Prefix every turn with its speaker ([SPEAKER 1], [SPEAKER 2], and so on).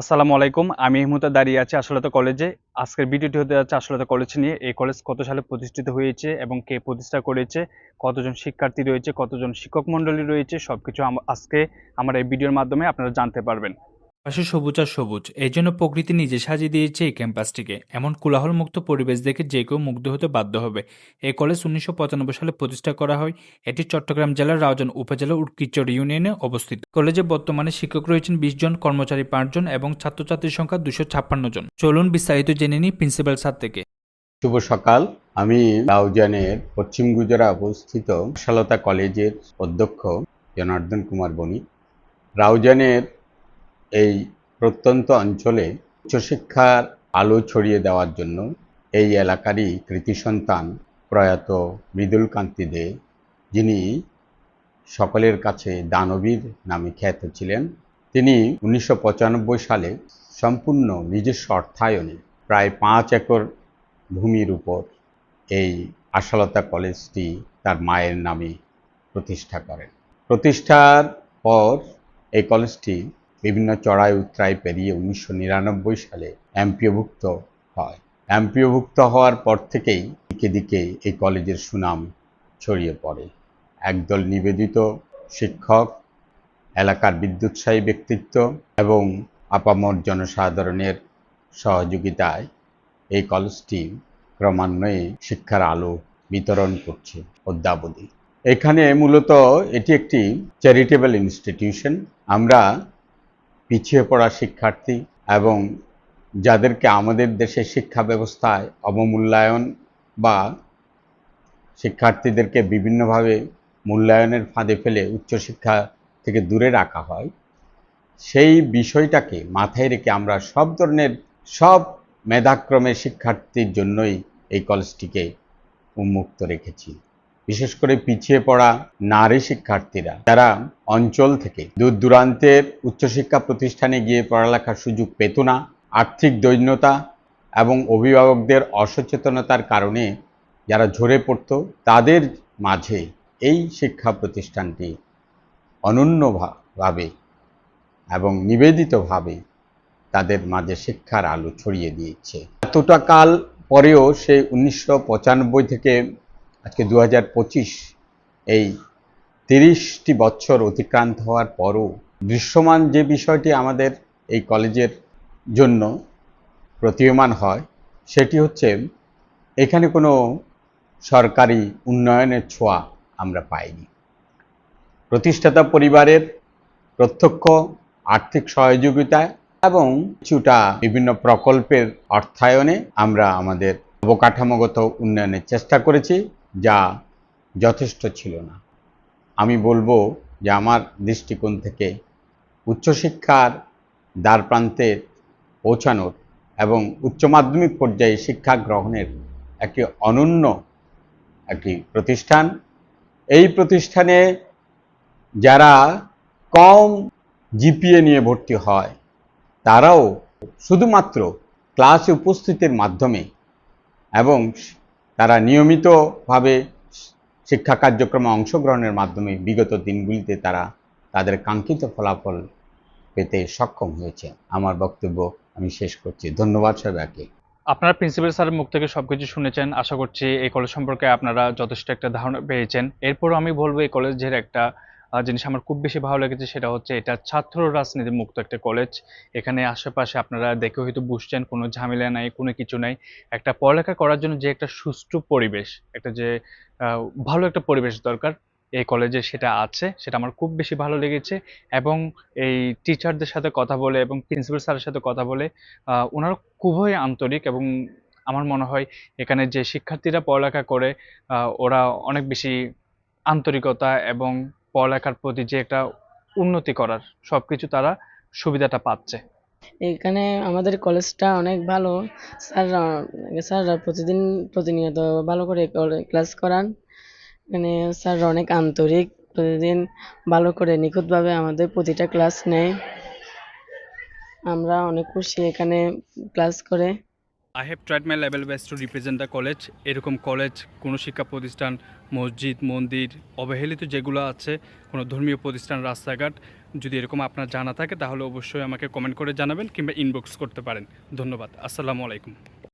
[SPEAKER 1] আসসালামু আলাইকুম, আমি মুহূর্তে দাঁড়িয়ে আছি আশুলতা কলেজে। আজকের ভিডিওটি হতে যাচ্ছে আশুলতা কলেজ নিয়ে। এই কলেজ কত সালে প্রতিষ্ঠিত হয়েছে এবং কে প্রতিষ্ঠা করেছে, কতজন শিক্ষার্থী রয়েছে, কতজন শিক্ষক মণ্ডলী রয়েছে সব কিছু আজকে আমার এই ভিডিওর মাধ্যমে আপনারা জানতে পারবেন।
[SPEAKER 2] পাশে সবুজ আর সবুজ। এই জন্য প্রকৃতি নিজে সাজিয়ে দিয়েছে এই ক্যাম্পাসটিকে। এমন কোলাহল মুক্ত পরিবেশ দেখে যে কেউ মুগ্ধ হতে বাধ্য হবে। এই কলেজ উনিশশো পঁচানব্বই সালে প্রতিষ্ঠা করা হয়। এটি চট্টগ্রাম জেলার রাউজান উপজেলার উটকিচর ইউনিয়নে অবস্থিত। কলেজে বর্তমানে শিক্ষক রয়েছেন বিশ জন, কর্মচারী পাঁচজন এবং ছাত্রছাত্রীর সংখ্যা দুশো ছাপ্পান্ন জন। চলুন বিস্তারিত জেনে নিই প্রিন্সিপাল স্যার থেকে।
[SPEAKER 3] শুভ সকাল। আমি রাউজানের পশ্চিম গুজরা অবস্থিত শালতা কলেজের অধ্যক্ষ জনার্দন কুমার বণিক। রাউজানের এই প্রত্যন্ত অঞ্চলে উচ্চশিক্ষার আলো ছড়িয়ে দেওয়ার জন্য এই এলাকারই কৃতি সন্তান প্রয়াত মৃদুল কান্তি দে, যিনি সকলের কাছে দানবীর নামে খ্যাত ছিলেন। তিনি উনিশশো পঁচানব্বই সালে সম্পূর্ণ নিজস্ব অর্থায়নে প্রায় পাঁচ একর ভূমির উপর এই আশালতা কলেজটি তার মায়ের নামে প্রতিষ্ঠা করেন। প্রতিষ্ঠার পর এই কলেজটি বিভিন্ন চড়াই উত্তরাই পেরিয়ে উনিশশো নিরানব্বই সালে এমপিওভুক্ত হয়। এমপিওভুক্ত হওয়ার পর থেকেই দিকে দিকে এই কলেজের সুনাম ছড়িয়ে পড়ে। একদল নিবেদিত শিক্ষক, এলাকার বিদ্যুৎসাহী ব্যক্তিত্ব এবং আপামর জনসাধারণের সহযোগিতায় এই কলেজটি ক্রমান্বয়ে শিক্ষার আলো বিতরণ করছে অদ্যাবধি। এখানে মূলত এটি একটি চ্যারিটেবল ইনস্টিটিউশন। আমরা পিছিয়ে পড়া শিক্ষার্থী এবং যাদেরকে আমাদের দেশের শিক্ষা ব্যবস্থায় অবমূল্যায়ন বা শিক্ষার্থীদেরকে বিভিন্নভাবে মূল্যায়নের ফাঁদে ফেলে উচ্চশিক্ষা থেকে দূরে রাখা হয়, সেই বিষয়টাকে মাথায় রেখে আমরা সব ধরনের সব মেধাক্রমের শিক্ষার্থীর জন্যই এই কলেজটিকে উন্মুক্ত রেখেছি। বিশেষ করে পিছিয়ে পড়া নারী শিক্ষার্থীরা, যারা অঞ্চল থেকে দূর দূরান্তের উচ্চশিক্ষা প্রতিষ্ঠানে গিয়ে পড়ালেখার সুযোগ পেত না, আর্থিক দৈন্যতা এবং অভিভাবকদের অসচেতনতার কারণে যারা ঝরে পড়ত, তাদের মাঝে এই শিক্ষা প্রতিষ্ঠানটি অনন্যভাবে এবং নিবেদিতভাবে তাদের মাঝে শিক্ষার আলো ছড়িয়ে দিয়েছে। এতটা কাল পরেও সে উনিশশো থেকে আজকে দু হাজার পঁচিশ, এই তিরিশটি বছর অতিক্রান্ত হওয়ার পরও দৃশ্যমান যে বিষয়টি আমাদের এই কলেজের জন্য প্রতীয়মান হয়, সেটি হচ্ছে এখানে কোনো সরকারি উন্নয়নের ছোঁয়া আমরা পাইনি। প্রতিষ্ঠাতা পরিবারের প্রত্যক্ষ আর্থিক সহযোগিতায় এবং কিছুটা বিভিন্ন প্রকল্পের অর্থায়নে আমরা আমাদের অবকাঠামোগত উন্নয়নের চেষ্টা করেছি। যা যথেষ্ট ছিল না। আমি বলব যে আমার দৃষ্টিকোণ থেকে উচ্চশিক্ষার দ্বার প্রান্তে পৌঁছানোর এবং উচ্চ মাধ্যমিক পর্যায়ে শিক্ষা গ্রহণের একটি অনন্য একটি প্রতিষ্ঠান। এই প্রতিষ্ঠানে যারা কম জিপিএ নিয়ে ভর্তি হয়, তারাও শুধুমাত্র ক্লাসে উপস্থিতির মাধ্যমে এবং তারা নিয়মিতভাবে শিক্ষা কার্যক্রমে অংশগ্রহণের মাধ্যমে বিগত দিনগুলিতে তারা তাদের কাঙ্ক্ষিত ফলাফল পেতে সক্ষম হয়েছে। আমার বক্তব্য আমি শেষ করছি। ধন্যবাদ সবাইকে।
[SPEAKER 1] আপনারা প্রিন্সিপাল স্যারের মুখ থেকে সবকিছু শুনেছেন। আশা করছি এই কলেজ সম্পর্কে আপনারা যথেষ্ট একটা ধারণা পেয়েছেন। এরপরও আমি বলব, এই কলেজের একটা জিনিস আমার খুব বেশি ভালো লেগেছে সেটা হচ্ছে এটা ছাত্র রাজনীতি মুক্ত একটা কলেজ এখানে আশেপাশে আপনারা দেখে হয়তো বুঝছেন, কোনো ঝামেলা নাই, কোনো কিছু নাই। একটা পড়ালেখা করার জন্য যে একটা সুষ্ঠু পরিবেশ, একটা যে ভালো একটা পরিবেশ দরকার এই কলেজে সেটা আছে, সেটা আমার খুব বেশি ভালো লেগেছে। এবং এই টিচারদের সাথে কথা বলে এবং প্রিন্সিপাল স্যারের সাথে কথা বলে ওনারা খুবই আন্তরিক এবং আমার মনে হয় এখানে যে শিক্ষার্থীরা পড়ালেখা করে ওরা অনেক বেশি আন্তরিকতা এবং পড়ালেখার প্রতি যে একটা উন্নতি করার সবকিছু তারা সুবিধাটা পাচ্ছে।
[SPEAKER 4] এখানে আমাদের কলেজটা অনেক ভালো। স্যাররা স্যাররা প্রতিদিন প্রতিনিয়ত ভালো করে ক্লাস করান। এখানে স্যাররা অনেক আন্তরিক, প্রতিদিন ভালো করে নিখুঁতভাবে আমাদের প্রতিটা ক্লাস নেয়। আমরা অনেক খুশি এখানে ক্লাস করে।
[SPEAKER 1] I have tried my level best to represent the college এরকম কলেজ কোনো শিক্ষা প্রতিষ্ঠান, মসজিদ, মন্দির, অবহেলিত যেগুলো আছে, কোনো ধর্মীয় প্রতিষ্ঠান, রাস্তাঘাট, যদি এরকম আপনার জানা থাকে, তাহলে অবশ্যই আমাকে কমেন্ট করে জানাবেন কিংবা ইনবক্স করতে পারেন। ধন্যবাদ। আসসালামু আলাইকুম।